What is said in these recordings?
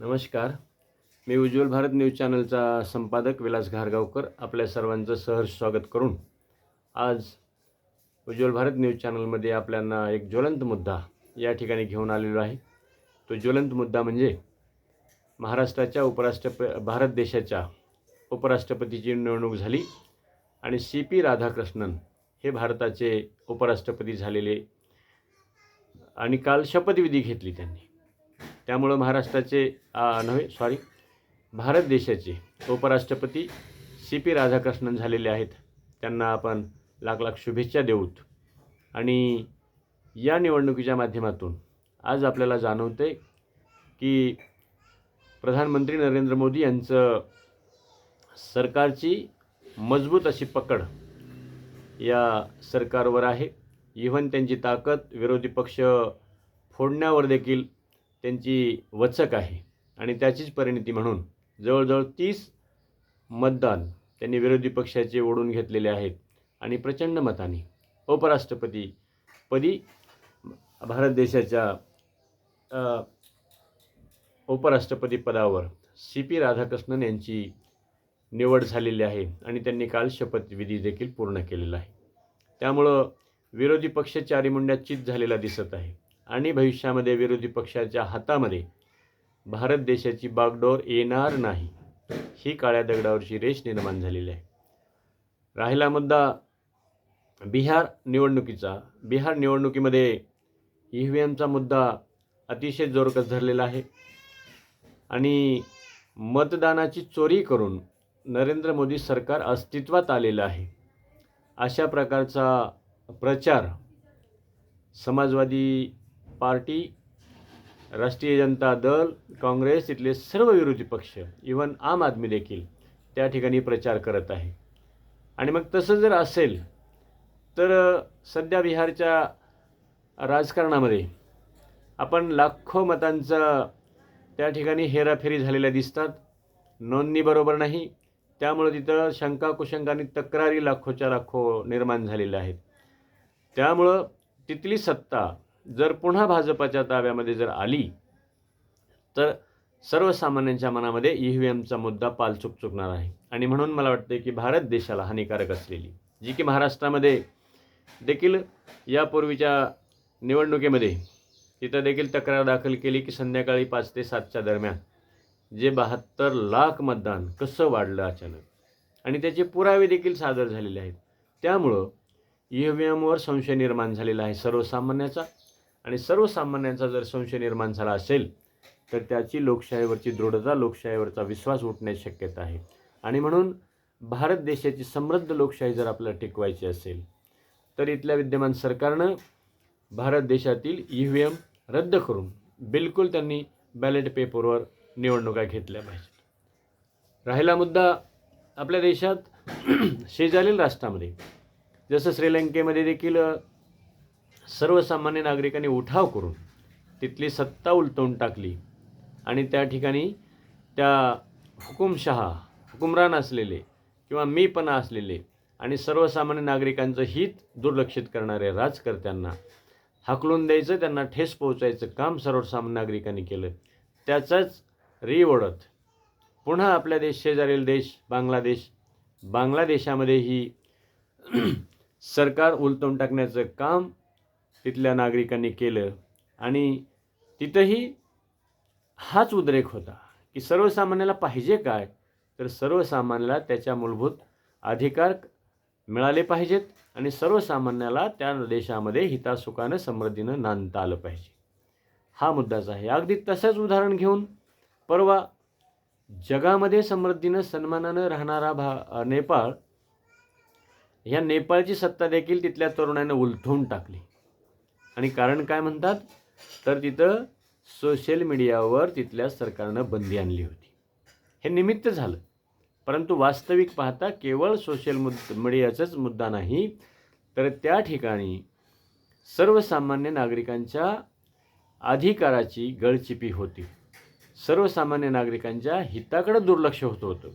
नमस्कार. मी उज्ज्वल भारत न्यूज चॅनलचा संपादक विलास घारगावकर आपल्या सर्वांचं सहर्ष स्वागत करून आज उज्ज्वल भारत न्यूज चॅनलमध्ये आपल्यांना एक ज्वलंत मुद्दा या ठिकाणी घेऊन आलेलो आहे. तो ज्वलंत मुद्दा म्हणजे महाराष्ट्राच्या उपराष्ट्रप भारत देशाच्या उपराष्ट्रपतीची निवडणूक झाली आणि सी पी राधाकृष्णन हे भारताचे उपराष्ट्रपती झालेले आणि काल शपथविधी घेतली त्यांनी. त्यामुळं महाराष्ट्राचे नव्हे सॉरी भारत देशाचे उपराष्ट्रपती सी पी राधाकृष्णन झालेले आहेत. त्यांना आपण लाख लाख शुभेच्छा देऊत. आणि या निवडणुकीच्या माध्यमातून आज आपल्याला जाणवते की प्रधानमंत्री नरेंद्र मोदी यांचं सरकारची मजबूत अशी पकड या सरकारवर आहे. इव्हन त्यांची ताकद विरोधी पक्ष फोडण्यावर देखील त्यांची वचक आहे. आणि त्याचीच परिणती म्हणून जवळजवळ तीस मतदान त्यांनी विरोधी पक्षाचे ओढून घेतलेले आहेत. आणि प्रचंड मताने उपराष्ट्रपतीपदी भारत देशाच्या उपराष्ट्रपती पदावर सी पी राधाकृष्णन यांची निवड झालेली आहे आणि त्यांनी काल शपथविधी देखील पूर्ण केलेला आहे. त्यामुळं विरोधी पक्ष चारीमुंड्या चित झालेला दिसत आहे. आणि भविष्यामध्ये विरोधी पक्षाच्या हातामध्ये भारत देशाची बागडोर येणार नाही. ही काळ्या दगडावरची रेष निर्माण झालेली आहे. राहिला मुद्दा बिहार निवडणुकीचा. बिहार निवडणुकीमध्ये ई व्ही एमचा मुद्दा अतिशय जोरकस धरलेला आहे. आणि मतदानाची चोरी करून नरेंद्र मोदी सरकार अस्तित्वात आलेलं आहे. अशा प्रकारचा प्रचार समाजवादी पार्टी राष्ट्रीय जनता दल काँग्रेस इथले सर्व विरोधी पक्ष इवन आम आदमी देखील त्या ठिकाणी प्रचार करत आहे. आणि मग तसं जर असेल तर सध्या बिहारच्या राजकारणामध्ये आपण लाखो मतांचा त्या ठिकाणी हेराफेरी झालेल्या दिसतात. नोंदणी बरोबर नाही. त्यामुळं तिथं शंका कुशंकांनी तक्रारी लाखोच्या लाखो निर्माण झालेल्या आहेत. त्यामुळं तिथली सत्ता जर पुन्हा भाजपाच्या ताब्यामध्ये जर आली तर सर्वसामान्यांच्या मनामध्ये ई व्ही एमचा मुद्दा पालचूक चुकणार आहे. आणि म्हणून मला वाटते की भारत देशाला हानिकारक असलेली जी की महाराष्ट्रामध्ये देखील यापूर्वीच्या निवडणुकीमध्ये तिथं देखील तक्रार दाखल केली की संध्याकाळी पाच ते सातच्या दरम्यान जे बहात्तर लाख मतदान कसं वाढलं अचानक? आणि त्याचे पुरावे देखील सादर झालेले आहेत. त्यामुळं ई व्ही एमवर संशय निर्माण झालेला आहे सर्वसामान्याचा. आणि सर्वसामान्यांचा जर संशय निर्माण झाला असेल तर त्याची लोकशाहीवरची दृढता लोकशाहीवरचा विश्वास उठण्याची शक्यता आहे. आणि म्हणून भारत देशाची समृद्ध लोकशाही जर आपल्याला टिकवायची असेल तर इथल्या विद्यमान सरकारनं भारत देशातील ई व्ही एम रद्द करून बिलकुल त्यांनी बॅलेट पेपरवर निवडणुका घेतल्या पाहिजेत. राहिला मुद्दा आपल्या देशात शेजारील राष्ट्रामध्ये. जसं श्रीलंकेमध्ये देखील सर्वसामान्य नागरिकांनी उठाव करून तिथली सत्ता उलटवून टाकली. आणि त्या ठिकाणी त्या हुकुमशहा हुकुमरान असलेले किंवा मीपणा असलेले आणि सर्वसामान्य नागरिकांचं हित दुर्लक्षित करणाऱ्या राजकर्त्यांना हाकलून द्यायचं त्यांना ठेस पोहोचायचं काम सर्वसामान्य नागरिकांनी केलं. त्याचाच रिओढत पुन्हा आपल्या देश शेजारील देश बांगलादेश बांगलादेशामध्येही सरकार उलटवून टाकण्याचं काम तिथल्या नागरिकांनी केलं. आणि तिथंही हाच उद्रेक होता की सर्वसामान्याला पाहिजे काय तर सर्वसामान्याला त्याच्या मूलभूत अधिकार मिळाले पाहिजेत आणि सर्वसामान्याला त्या देशामध्ये हितासुखानं समृद्धीनं नांदता आलं पाहिजे. हा मुद्दाच आहे. अगदी तसंच उदाहरण घेऊन परवा जगामध्ये समृद्धीनं सन्मानानं राहणारा भा नेपाळ ह्या नेपाळची सत्ता देखील तिथल्या तरुणानं उलथवून टाकली. आणि कारण काय म्हणतात? तर तिथं सोशल मीडियावर तिथल्या सरकारनं बंदी आणली होती. हे निमित्त झालं. परंतु वास्तविक पाहता केवळ सोशल मुद मीडियाचाच मुद्दा नाही तर त्या ठिकाणी सर्वसामान्य नागरिकांच्या अधिकाराची गळचिपी होती. सर्वसामान्य नागरिकांच्या हिताकडे दुर्लक्ष होत होतं.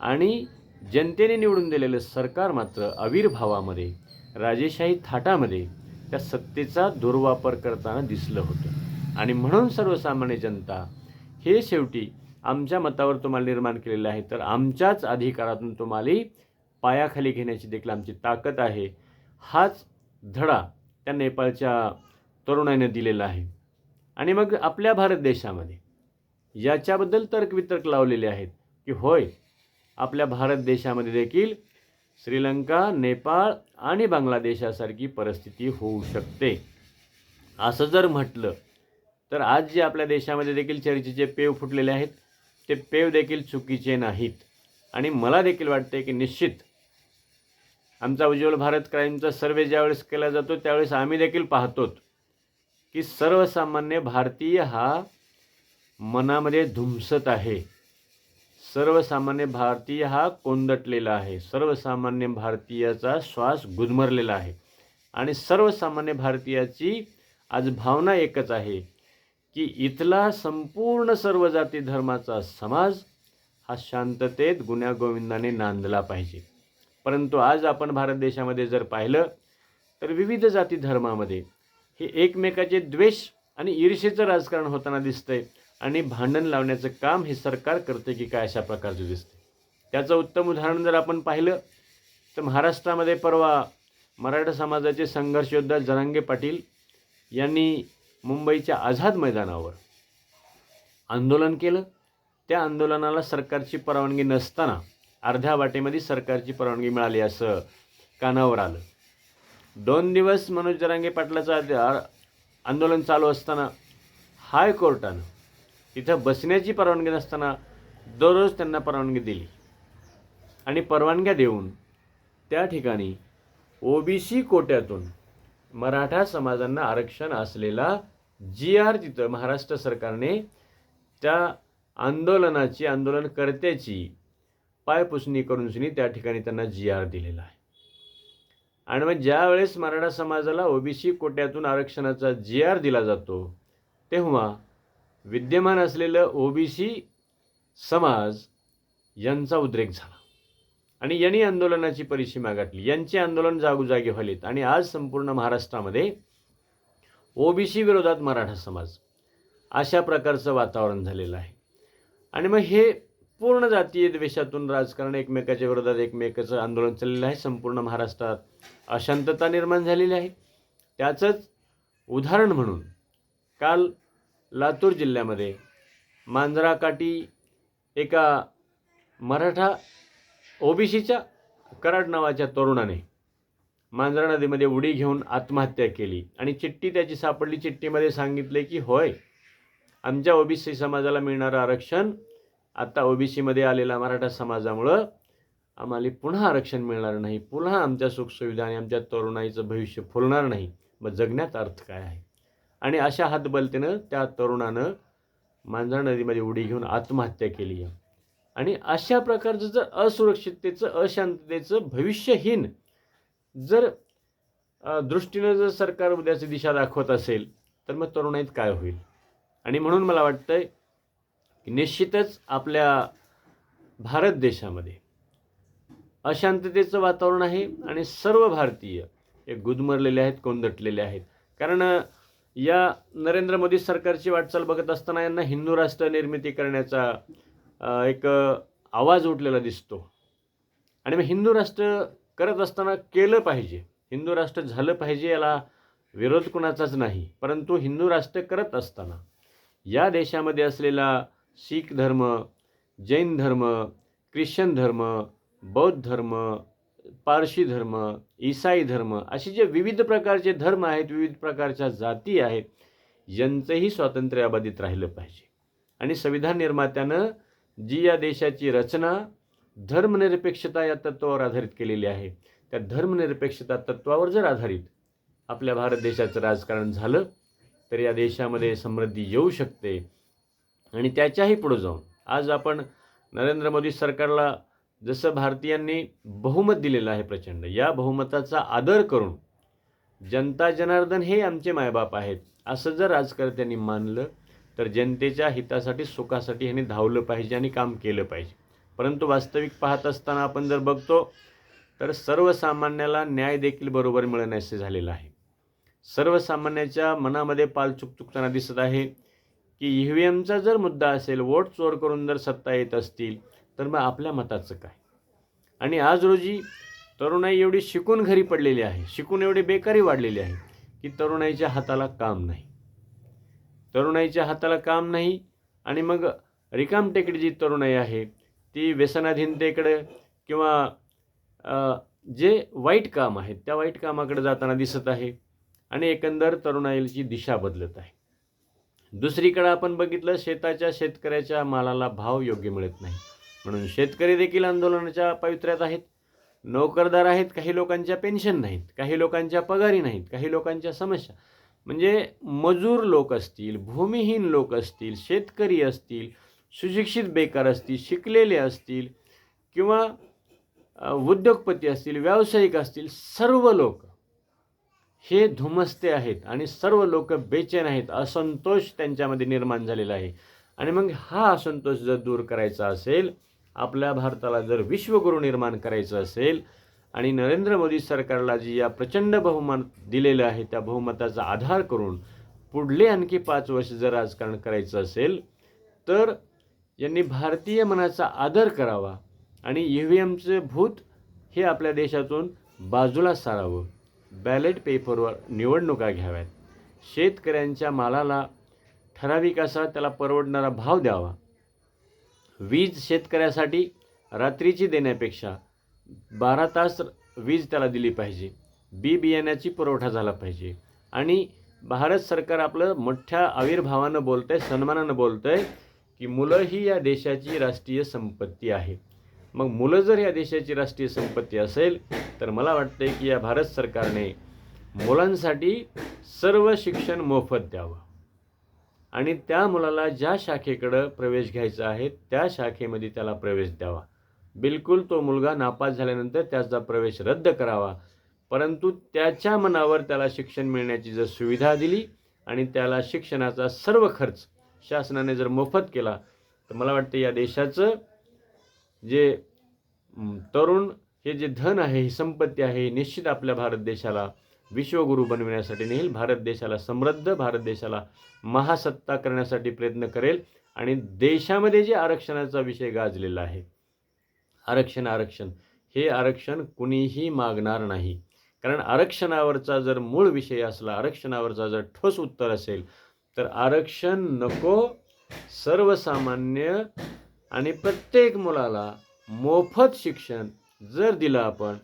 आणि जनतेने निवडून दिलेलं सरकार मात्र आविर्भावामध्ये राजेशाही थाटामध्ये त्या सत्तेचा दुर्वापर करताना दिसलं होतं. आणि म्हणून सर्वसामान्य जनता हे शेवटी आमच्या मतावर तुम्हाला निर्माण केलेलं आहे तर आमच्याच अधिकारातून तुम्हाला पायाखाली घेण्याची देखील आमची ताकद आहे. हाच धडा त्या नेपाळच्या तरुणाने दिलेला आहे. आणि मग आपल्या भारत देशामध्ये याच्याबद्दल तर्कवितर्क लावलेले आहेत की होय आपल्या भारत देशामध्ये देखील श्रीलंका नेपाळ आणि बांगलादेशासारखी परिस्थिती होऊ शकते. असं जर म्हटलं तर आज जे आपल्या देशामध्ये देखील चर्चेचे पेव फुटलेले आहेत ते पेव देखील चुकीचे नाहीत. आणि मला देखील वाटते की निश्चित आमचा उज्ज्वल भारत क्राईमचा सर्वे ज्यावेळेस केला जातो त्यावेळेस आम्ही देखील पाहतो की सर्वसामान्य भारतीय हा मनामध्ये धुमसत आहे. सर्वसामान्य भारतीय हा कोंदटलेला आहे. सर्वसामान्य भारतीयाचा श्वास गुदमरलेला आहे. आणि सर्वसामान्य भारतीयाची आज भावना एकच आहे की इथला संपूर्ण सर्व जाती धर्माचा समाज हा शांततेत गुण्यागोविंदाने नांदला पाहिजे. परंतु आज आपण भारत देशामध्ये जर पाहिलं तर विविध जाती धर्मामध्ये हे एकमेकाचे द्वेष आणि ईर्षेचं राजकारण होताना दिसतंय. आणि भांडण लावण्याचं काम हे सरकार करते की काय अशा प्रकारचं दिसते. त्याचं उत्तम उदाहरण जर आपण पाहिलं तर महाराष्ट्रामध्ये परवा मराठा समाजाचे संघर्षयोद्धा जरांगे पाटील यांनी मुंबईच्या आझाद मैदानावर आंदोलन केलं. त्या आंदोलनाला सरकारची परवानगी नसताना अर्ध्या वाटेमध्ये सरकारची परवानगी मिळाली असं कानावर आलं. दोन दिवस मनोज जरांगे पाटलाचं आंदोलन चालू असताना हायकोर्टानं तिथं बसण्याची परवानगी नसताना दररोज त्यांना परवानगी दिली. आणि परवानग्या देऊन त्या ठिकाणी ओबीसी कोट्यातून मराठा समाजांना आरक्षण असलेला जी आर तिथं महाराष्ट्र सरकारने त्या आंदोलनाची आंदोलनकर्त्याची पायपुसणी करून सुनी त्या ठिकाणी त्यांना जी आर दिलेला आहे. आणि मग ज्या वेळेस मराठा समाजाला ओबीसी कोट्यातून आरक्षणाचा जी आर दिला जातो तेव्हा विद्यमान असलेलं ओबीसी समाज यांचा उद्रेक झाला. आणि यांनी आंदोलनाची परिसीमा गाठली. यांचे आंदोलन जागोजागी व्हालेत. आणि आज संपूर्ण महाराष्ट्रामध्ये ओबीसी विरोधात मराठा समाज अशा प्रकारचं वातावरण झालेलं आहे. आणि मग हे पूर्ण जातीय द्वेषातून राजकारण एकमेकाच्या विरोधात एकमेकाचं आंदोलन चाललेलं आहे. संपूर्ण महाराष्ट्रात अशांतता निर्माण झालेली आहे. त्याचंच उदाहरण म्हणून काल लातूर जिल्ह्यामध्ये मांजराकाठी एका मराठा ओबीसीच्या कराड नावाच्या तरुणाने मांजरा नदीमध्ये उडी घेऊन आत्महत्या केली आणि चिठ्ठी त्याची सापडली. चिठ्ठीमध्ये सांगितले की होय आमच्या ओबीसी समाजाला मिळणारं आरक्षण आता ओबीसीमध्ये आलेला मराठा समाजामुळं आम्हाला पुन्हा आरक्षण मिळणार नाही. पुन्हा आमच्या सुखसुविधा आणि आमच्या तरुणाईचं भविष्य फुलणार नाही. मग जगण्यात अर्थ काय आहे? आणि अशा हातबलतेनं त्या तरुणानं मांजरा नदीमध्ये उडी घेऊन आत्महत्या केली आहे. आणि अशा प्रकारचं जर असुरक्षिततेचं अशांततेचं भविष्यहीन जर दृष्टीनं जर सरकार उद्याची दिशा दाखवत असेल तर मग तरुणाईत काय होईल? आणि म्हणून मला वाटतं की निश्चितच आपल्या भारत देशामध्ये अशांततेचं वातावरण आहे आणि सर्व भारतीय हे गुदमरलेले आहेत कोंदटलेले आहेत. कारण या नरेंद्र मोदी सरकारची वाटचाल बघत असताना यांना हिंदू राष्ट्र निर्मिती करण्याचा एक आवाज उठलेला दिसतो. आणि मग हिंदू राष्ट्र करत असताना केलं पाहिजे. हिंदू राष्ट्र झालं पाहिजे याला विरोध कुणाचाच नाही परंतु हिंदू राष्ट्र करत असताना. या देशामध्ये असलेला शीख धर्म जैन धर्म ख्रिश्चन धर्म बौद्ध धर्म पारशी धर्म ईसाई धर्म असे जे विविध प्रकारचे धर्म आहेत विविध प्रकारच्या जाती आहेत यांचंही स्वातंत्र्य अबाधित राहिलं पाहिजे. आणि संविधान निर्मात्यानं जी या देशाची रचना धर्मनिरपेक्षता या तत्वावर आधारित केलेली आहे त्या धर्मनिरपेक्षता तत्वावर जर आधारित आपल्या भारत देशाचं राजकारण झालं तर या देशामध्ये समृद्धी येऊ शकते. आणि त्याच्याही पुढं जाऊन आज आपण नरेंद्र मोदी सरकारला जसं भारतीयांनी बहुमत दिलेलं आहे प्रचंड या बहुमताचा आदर करून जनता जनार्दन हे आमचे मायबाप आहेत असं जर राजकर्त्यांनी मानलं तर जनतेच्या हितासाठी सुखासाठी ह्यांनी धावलं पाहिजे आणि काम केलं पाहिजे. परंतु वास्तविक पाहत असताना आपण जर बघतो तर सर्वसामान्याला न्याय देखील बरोबर मिळण्याचे झालेलं आहे. सर्वसामान्याच्या मनामध्ये पाल चुकचुकताना दिसत आहे की ई व्ही एमचा जर मुद्दा असेल वोट चोर करून जर सत्ता येत असतील तर मग आपल्या मताचं काय? आणि आज रोजी तरुणाई एवढी शिकून घरी पडलेली आहे शिकून एवढी बेकारी वाढलेली आहे की तरुणाईच्या हाताला काम नाही. तरुणाईच्या हाताला काम नाही आणि मग रिकामटेकडी जी तरुणाई आहे ती व्यसनाधीनतेकडे किंवा जे वाईट काम आहे त्या वाईट कामाकडे जाताना दिसत आहे आणि एकंदर तरुणाईची दिशा बदलत आहे. दुसरीकडं आपण बघितलं शेताच्या शेतकऱ्याच्या मालाला भाव योग्य मिळत नाही. म्हणून शेतकरी देखील आंदोलनाच्या पवित्र्यात आहेत. नोकरदार आहेत काही लोकांच्या पेन्शन नाहीत काही लोकांच्या पगारी नाहीत काही लोकांच्या समस्या. म्हणजे मजूर लोक असतील भूमिहीन लोक असतील शेतकरी असतील सुशिक्षित बेकार असतील शिकलेले असतील किंवा उद्योगपती असतील व्यावसायिक असतील सर्व लोक. हे धुमसते आहेत आणि सर्व लोक बेचैन आहेत. असंतोष त्यांच्यामध्ये निर्माण झालेला आहे. आणि मग हा असंतोष जर दूर करायचा असेल आपल्या भारताला जर विश्वगुरू निर्माण करायचं असेल आणि नरेंद्र मोदी सरकारला जी या प्रचंड बहुमत दिलेलं आहे त्या बहुमताचा आधार करून पुढले आणखी पाच वर्ष जर राजकारण करायचं असेल तर यांनी भारतीय मनाचा आदर करावा आणि ई व्ही एमचं भूत हे आपल्या देशातून बाजूला सारावं. बॅलेट पेपरवर निवडणुका घ्याव्यात. शेतकऱ्यांच्या मालाला ठराविक असा त्याला परवडणारा भाव द्यावा. वीज शेतकऱ्यासाठी रात्रीची देण्यापेक्षा बारा तास वीज त्याला दिली पाहिजे. बी बियाण्याची पुरवठा झाला पाहिजे. आणि भारत सरकार आपलं मोठ्या आविर्भावानं बोलतं आहे सन्मानानं बोलतं आहे की मुलं ही या देशाची राष्ट्रीय संपत्ती आहे. मग मुलं जर या देशाची राष्ट्रीय संपत्ती असेल तर मला वाटतं की या भारत सरकारने मुलांसाठी सर्व शिक्षण मोफत द्यावं. आणि त्या मुलाला ज्या शाखेकडं प्रवेश घ्यायचा आहे त्या शाखेमध्ये त्याला प्रवेश द्यावा. बिलकुल तो मुलगा नापास झाल्यानंतर त्याचा प्रवेश रद्द करावा. परंतु त्याच्या मनावर त्याला शिक्षण मिळण्याची जर सुविधा दिली आणि त्याला शिक्षणाचा सर्व खर्च शासनाने जर मोफत केला तर मला वाटतं या देशाचं जे तरुण हे जे धन आहे ही संपत्ती आहे ही निश्चित आपल्या भारत देशाला विश्वगुरू बनविण्यासाठी नेईल. भारत देशाला समृद्ध भारत देशाला महासत्ता करण्यासाठी प्रयत्न करेल आणि देशामध्ये जे आरक्षणाचा विषय गाजलेला आहे आरक्षण आरक्षण हे आरक्षण कुणीही मागणार नाही. कारण आरक्षणावरचा जर मूळ विषय असला आरक्षणावरचा जर ठोस उत्तर असेल तर आरक्षण नको. सर्वसामान्य आणि प्रत्येक मुलाला मोफत शिक्षण जर दिलं आपण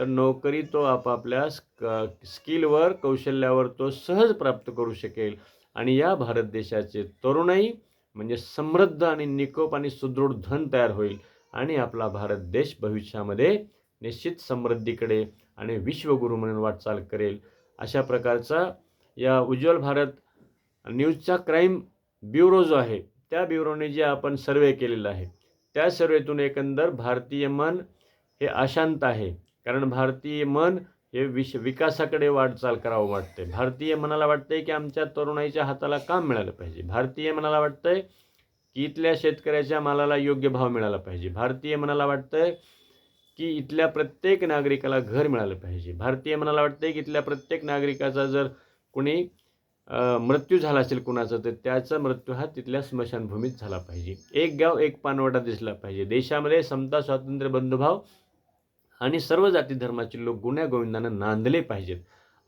तर नोकरी तो आपापल्या स्क स्किलवर कौशल्यावर तो सहज प्राप्त करू शकेल. आणि या भारत देशाचे तरुणाई म्हणजे समृद्ध आणि निकोप आणि सुदृढ धन तयार होईल. आणि आपला भारत देश भविष्यामध्ये निश्चित समृद्धीकडे आणि विश्वगुरू म्हणून वाटचाल करेल. अशा प्रकारचा या उज्ज्वल भारत न्यूजचा क्राईम ब्युरो जो आहे त्या ब्युरोने जे आपण सर्वे केलेला आहे त्या सर्वेतून एकंदर भारतीय मन हे अशांत आहे. कारण भारतीय मन हे विश विकासाकडे वाटचाल करावं वाटते भारतीय मनाला वाटतंय की आमच्या तरुणाईच्या हाताला काम मिळालं पाहिजे. भारतीय मनाला वाटतंय की इथल्या शेतकऱ्याच्या मालाला योग्य भाव मिळाला पाहिजे. भारतीय मनाला वाटतंय की इथल्या प्रत्येक नागरिकाला घर मिळालं पाहिजे. भारतीय मनाला वाटतंय की इथल्या प्रत्येक नागरिकाचा जर कुणी मृत्यू झाला असेल कुणाचा तर त्याचा मृत्यू हा तिथल्या स्मशानभूमीत झाला पाहिजे. एक गाव एक पानवटा दिसला पाहिजे. देशामध्ये समता स्वातंत्र्य बंधुभाव आणि सर्व जाती धर्माचे लोक गुण्यागोविंदानं नांदले पाहिजेत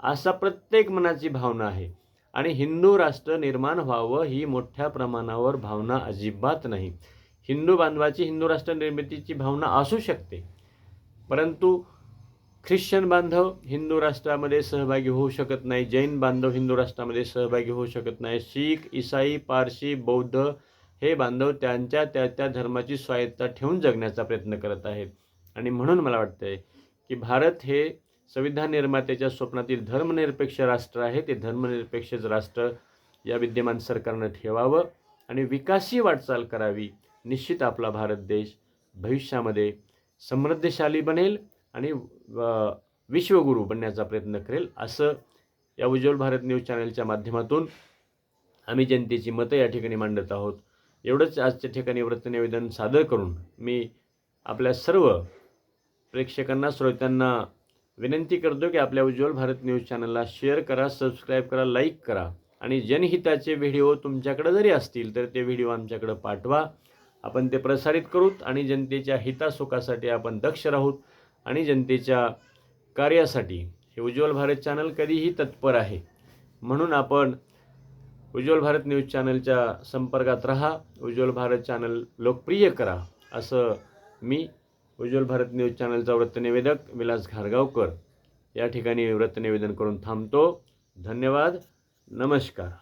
असा प्रत्येक मनाची भावना आहे. आणि हिंदू राष्ट्र निर्माण व्हावं ही मोठ्या प्रमाणावर भावना अजिबात नाही. हिंदू बांधवाची हिंदू राष्ट्र निर्मितीची भावना असू शकते. परंतु ख्रिश्चन बांधव हिंदू राष्ट्रामध्ये सहभागी होऊ शकत नाही जैन बांधव हिंदू राष्ट्रामध्ये सहभागी होऊ शकत नाही. शीख इसाई पारशी बौद्ध हे बांधव त्यांच्या त्या त्या धर्माची स्वायत्ता ठेवून जगण्याचा प्रयत्न करत आहेत. आणि म्हणून मला वाटतंय की भारत हे संविधान निर्मात्याच्या स्वप्नातील धर्मनिरपेक्ष राष्ट्र आहे. ते धर्मनिरपेक्ष राष्ट्र या विद्यमान सरकारनं ठेवावं आणि विकासी वाटचाल करावी. निश्चित आपला भारत देश भविष्यामध्ये समृद्धशाली बनेल आणि विश्वगुरू बनण्याचा प्रयत्न करेल असं या उज्ज्वल भारत न्यूज चॅनलच्या माध्यमातून आम्ही जनतेची मतं या ठिकाणी मांडत आहोत. एवढंच आजच्या ठिकाणी वृत्तनिवेदन सादर करून मी आपल्या सर्व प्रेक्षकांना श्रोत्यांना विनंती करतो की आपल्या उज्ज्वल भारत न्यूज चॅनलला शेअर करा सबस्क्राईब करा लाईक करा. आणि जनहिताचे व्हिडिओ तुमच्याकडे जरी असतील तर ते व्हिडिओ आमच्याकडे पाठवा. आपण ते प्रसारित करूत आणि जनतेच्या हितासुखासाठी आपण दक्ष राहूत आणि जनतेच्या कार्यासाठी. हे उज्ज्वल भारत चॅनल कधीही तत्पर आहे. म्हणून आपण उज्ज्वल भारत न्यूज चॅनलच्या संपर्कात राहा उज्ज्वल भारत चॅनल लोकप्रिय करा असं मी उज्ज्वल भारत न्यूज चॅनलचा वृत्तनिवेदक विलास घारगावकर. या ठिकाणी वृत्तनिवेदन करून थांबतो. धन्यवाद. नमस्कार.